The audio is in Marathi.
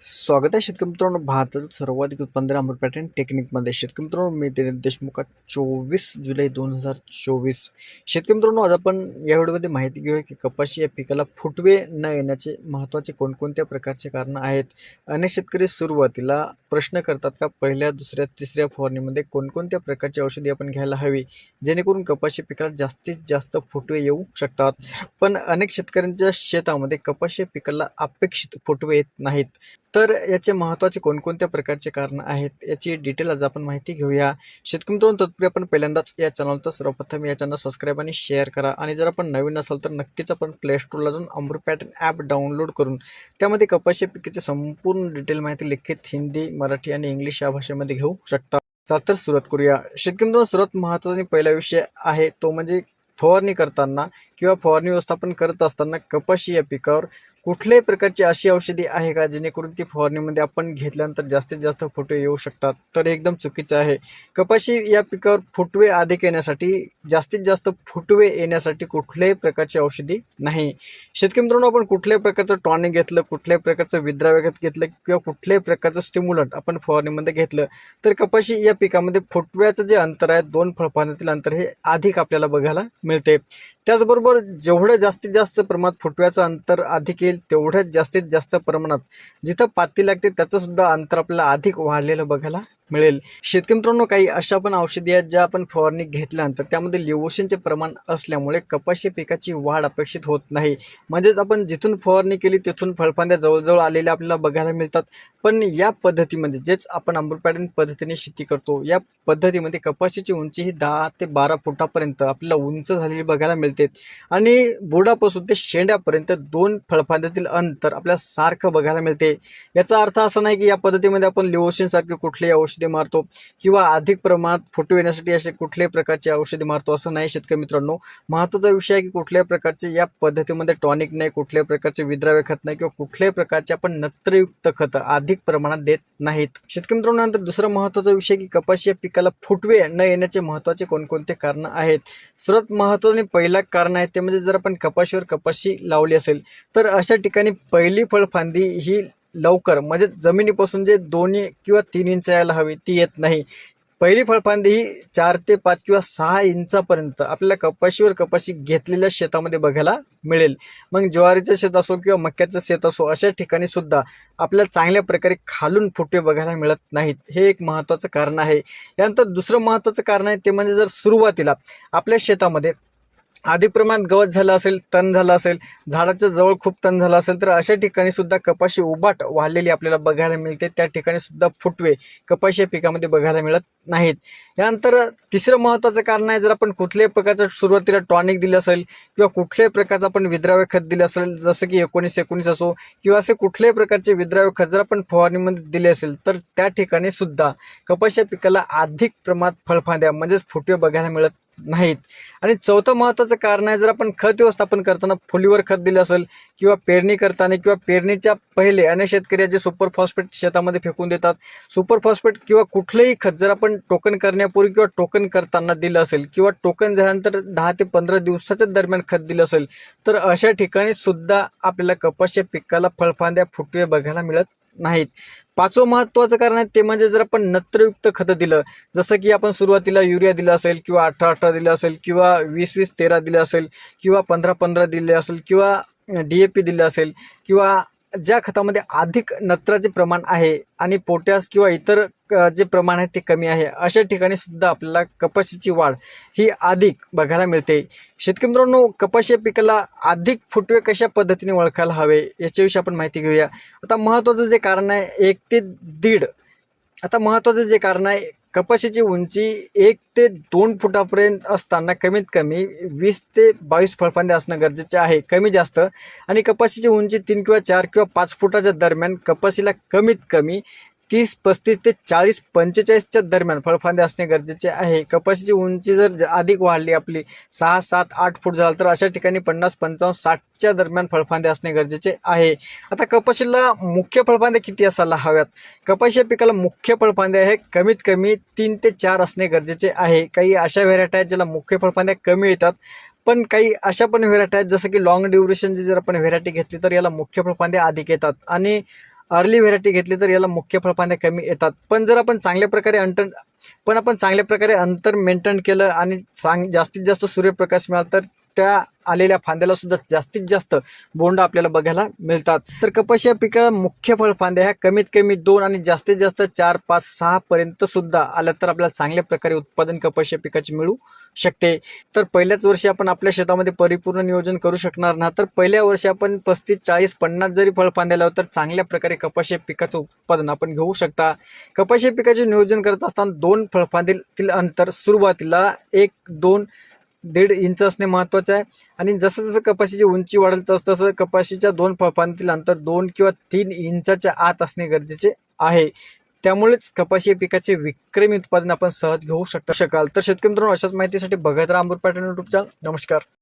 स्वागत आहे शेतकरी मित्रांनो. भारतातील सर्वाधिक उत्पादन अमृत पॅटर्न टेक्निकमध्ये शेतकरी मित्रांनो मी दिलीप देशमुख. चोवीस जुलै दोन हजार चोवीस. शेतकरी मित्रांनो आज आपण या व्हिडिओमध्ये माहिती घेऊया की कपाशी या पिकाला फुटवे न येण्याचे महत्त्वाचे कोणकोणत्या प्रकारचे कारणं आहेत? अनेक शेतकरी सुरुवातीला प्रश्न करतात का पहिल्या दुसऱ्या तिसऱ्या फवारणीमध्ये कोणकोणत्या प्रकारची औषधी आपण घ्यायला हवी? जेणेकरून कपाशी पिकाला जास्तीत जास्त फुटवे येऊ शकतात. पण अनेक शेतकऱ्यांच्या शेतामध्ये कपाशी या पिकाला अपेक्षित फुटवे येत नाहीत. तर याचे महत्त्वाचे कोणकोणत्या प्रकारचे कारणं आहेत याची डिटेल आज आपण माहिती घेऊया. शेतकरी तत्पूर्वी आपण पहिल्यांदाच या चॅनल तर सर्वप्रथम या चॅनल सबस्क्राईब आणि शेअर करा. आणि जर आपण नवीन असाल तर नक्कीच आपण प्ले स्टोरला जाऊन अमृत पॅटर्न ॲप डाउनलोड करून त्यामध्ये कपाशी पिकाची संपूर्ण डिटेल माहिती लिखित हिंदी मराठी आणि इंग्लिश या भाषेमध्ये घेऊ शकता. चला तर सुरुवात करूया. शेतकरी मित्रांनो सर्वात महत्त्वाचा पहिला विषय आहे तो म्हणजे फवारणी करताना किंवा फवारणी व्यवस्थापन करत असताना कपाशी या पिकावर कुठल्याही प्रकारची अशी औषधी आहे का? जेणेकरून ती फवारणीमध्ये आपण घेतल्यानंतर जास्तीत जास्त फुटवे येऊ शकतात. तर हे एकदम चुकीचं आहे. कपाशी या पिकावर फुटवे अधिक येण्यासाठी जास्तीत जास्त फुटवे येण्यासाठी कुठल्याही प्रकारची औषधी नाही. शेतकरी मित्रांनो आपण कुठल्याही प्रकारचं टॉनिक घेतलं कुठल्याही प्रकारचं विद्राव्यगत घेतलं किंवा कुठल्याही प्रकारचं स्टिम्युलंट आपण फवारणीमध्ये घेतलं तर कपाशी या पिकामध्ये फुटव्याचं जे अंतर आहे दोन फळपाण्यातील अंतर हे अधिक आपल्याला बघायला मिळते. त्याचबरोबर जेवढं जास्तीत जास्त प्रमाणात फुटव्याचं अंतर अधिक येईल तेवढ्याच जास्तीत जास्त प्रमाणात जिथं पाती लागते त्याचंसुद्धा अंतर आपल्याला अधिक वाढलेलं बघायला मिळेल. शेतकरी मित्रांनो काही अशा पण औषधी आहेत ज्या आपण फवारणी घेतल्यानंतर त्यामध्ये लिओशनचे प्रमाण असल्यामुळे कपाशी पिकाची वाढ अपेक्षित होत नाही. म्हणजेच आपण जिथून फवारणी केली तिथून फळफांद्या जवळजवळ आलेल्या आपल्याला बघायला मिळतात. पण या पद्धतीमध्ये जेच आपण अमृत पद्धतीने शेती करतो या पद्धतीमध्ये कपाशीची उंची ही दहा ते बारा फुटापर्यंत आपल्याला उंच झालेली बघायला मिळते. आणि बुडापासून ते शेंड्यापर्यंत दोन फळफांद्यातील अंतर आपल्याला सारखं बघायला मिळते. याचा अर्थ असा नाही की या पद्धतीमध्ये आपण लिओशनसारखे कुठलेही औषध औषधे मारतो किंवा अधिक प्रमाणात फोटो येण्यासाठी असे कुठल्याही प्रकारचे औषधे मारतो असं नाही शेतकरी मित्रांनो. महत्त्वाचा विषय आहे की कुठल्याही प्रकारचे या पद्धतीमध्ये टॉनिक नाही कुठल्याही प्रकारचे विद्राव्य खत नाही किंवा कुठल्याही प्रकारचे आपण नत्रयुक्त खत अधिक प्रमाणात देत नाहीत. शेतकरी मित्रांनो नंतर दुसरा महत्त्वाचा विषय की कपाशी या पिकाला फुटवे न येण्याचे महत्त्वाचे कोणकोणते कारण आहेत. सर्वात महत्त्वाचे पहिला कारण आहे ते म्हणजे जर आपण कपाशीवर कपाशी लावली असेल तर अशा ठिकाणी पहिली फळफांदी ही लवकर म्हणजे जमिनीपासून जे दोन्ही किंवा तीन इंच यायला हवी ती येत नाही. पहिली फळफांदी ही चार ते पाच किंवा सहा इंचापर्यंत आपल्याला कपाशीवर कपाशी घेतलेल्या शेतामध्ये बघायला मिळेल. मग ज्वारीचं शेत असो किंवा मक्याचं शेत असो अशा ठिकाणी सुद्धा आपल्याला चांगल्या प्रकारे खालून फुटे बघायला मिळत नाहीत. हे एक महत्त्वाचं कारण आहे. यानंतर दुसरं महत्त्वाचं कारण आहे ते म्हणजे जर सुरुवातीला आपल्या शेतामध्ये अधिक प्रमाणात गवत झालं असेल तण झालं असेल झाडाच्या जवळ खूप तण झालं असेल तर अशा ठिकाणी सुद्धा कपाशी उबाट वाढलेली आपल्याला बघायला मिळते. त्या ठिकाणी सुद्धा फुटवे कपाशी या पिकामध्ये बघायला मिळत नाहीत. यानंतर तिसरं महत्त्वाचं कारण आहे जर आपण कुठल्याही प्रकारचं सुरुवातीला टॉनिक दिलं असेल किंवा कुठल्याही प्रकारचं आपण विद्राव्य खत दिलं असेल जसं की एकोणीस एकोणीस असो किंवा असे कुठल्याही प्रकारचे विद्राव्य खत जर आपण फवारणीमध्ये दिले असेल तर त्या ठिकाणी सुद्धा कपाशी पिकाला अधिक प्रमाणात फळफांद्या म्हणजेच फुटवे बघायला मिळत नाहीत. आणि चौथं महत्त्वाचं कारण आहे जर आपण खत व्यवस्थापन करताना फुलीवर खत दिलं असेल किंवा पेरणी करताना किंवा पेरणीच्या पहिले अनेक शेतकरी जे सुपर फॉस्फेट शेतामध्ये फेकून देतात. सुपर फॉस्फेट किंवा कुठलंही खत जर आपण टोकन करण्यापूर्वी किंवा टोकन करताना दिलं असेल किंवा टोकन झाल्यानंतर दहा ते पंधरा दिवसाच्या दरम्यान खत दिलं असेल तर अशा ठिकाणी सुद्धा आपल्याला कपाशी पिकाला फळफांद्या फुटवे बघायला मिळत नाहीत. पाचवं महत्त्वाचं कारण आहे ते म्हणजे जर आपण नत्रयुक्त खतं दिलं जसं की आपण सुरुवातीला युरिया दिलं असेल किंवा अठरा अठरा दिलं असेल किंवा वीस वीस तेरा दिलं असेल किंवा पंधरा पंधरा दिले असेल किंवा डी ए पी दिलं असेल किंवा ज्या खतामध्ये अधिक नत्राचे प्रमाण आहे आणि पोटॅश किंवा इतर क- जे प्रमाण आहे ते कमी आहे अशा ठिकाणी सुद्धा आपल्याला कपाशीची वाढ ही अधिक बघायला मिळते. शेतकरी मित्रांनो कपाशी या पिकाला अधिक फुटवे कशा पद्धतीने ओळखायला हवे याच्याविषयी आपण माहिती घेऊया. आता महत्त्वाचं जे कारण आहे एक ते दीड. आता महत्त्वाचं जे कारण आहे कपाशीची उंची एक ते दोन फुटापर्यंत असताना कमीत कमी वीस ते बावीस फळफांदे असणं गरजेचे आहे. कमी जास्त. आणि कपाशीची उंची तीन किंवा चार किंवा पाच फुटाच्या दरम्यान कपाशीला कमीत कमी तीस पस्तीस ते चाळीस पंचेचाळीसच्या दरम्यान फळफांदे असणे गरजेचे आहे. कपाशीची उंची जर ज- अधिक वाढली आपली सहा सात आठ फूट झालं तर अशा ठिकाणी पन्नास पंचावन्न साठच्या दरम्यान फळफांदे असणे गरजेचे आहे. आता कपाशीला मुख्य फळफांदे किती असायला हव्यात? कपाशी या पिकाला मुख्य फळफांदे आहे कमीत कमी तीन ते चार असणे गरजेचे आहे. काही अशा व्हेरायटी आहेत ज्याला मुख्य फळफांद्या कमी येतात पण काही अशा पण व्हेरायटी आहेत जसं की लॉंग ड्युरेशनची जर आपण व्हेरायटी घेतली तर याला मुख्य फळफांदे अधिक येतात. आणि अर्ली व्हेरायटी घेतली तर याला मुख्य फळपाने कमी येतात. पण जर आपण चांगल्या प्रकारे अंतर पण आपण चांगल्या प्रकारे अंतर मेंटेन केलं आणि चांग जास्तीत जास्त सूर्यप्रकाश मिळाला तर त्या आलेल्या फांद्याला सुद्धा जास्तीत जास्त बोंड आपल्याला बघायला मिळतात. तर कपाशी या पिकाला मुख्य फळफांद्या ह्या कमीत कमी दोन आणि जास्तीत जास्त चार पाच सहा पर्यंत सुद्धा आल्या तर आपल्याला चांगल्या प्रकारे उत्पादन कपाशी या पिकाचे मिळू शकते. तर पहिल्याच वर्षी आपण आपल्या शेतामध्ये परिपूर्ण नियोजन करू शकणार ना तर पहिल्या वर्षी आपण पस्तीस चाळीस पन्नास जरी फळफांद्या लावलं तर चांगल्या प्रकारे कपाशी या पिकाचं उत्पादन आपण घेऊ शकता. कपाशी पिकाचे नियोजन करत असताना दोन फळफांदीतील अंतर सुरुवातीला एक दोन दीड इंच असणे महत्त्वाचे आहे. आणि जसं जसं कपाशीची उंची वाढेल तसं तसं कपाशीच्या दोन फळफांदीतील अंतर दोन किंवा तीन इंचाच्या आत असणे गरजेचे आहे. त्यामुळेच कपाशी या पिकाचे विक्रमी उत्पादन आपण सहज घेऊ शकता शकाल. तर शेतकरी मित्रांनो अशाच माहितीसाठी बघत राहा अमृत पॅटर्न युट्यूब चॅनल नमस्कार.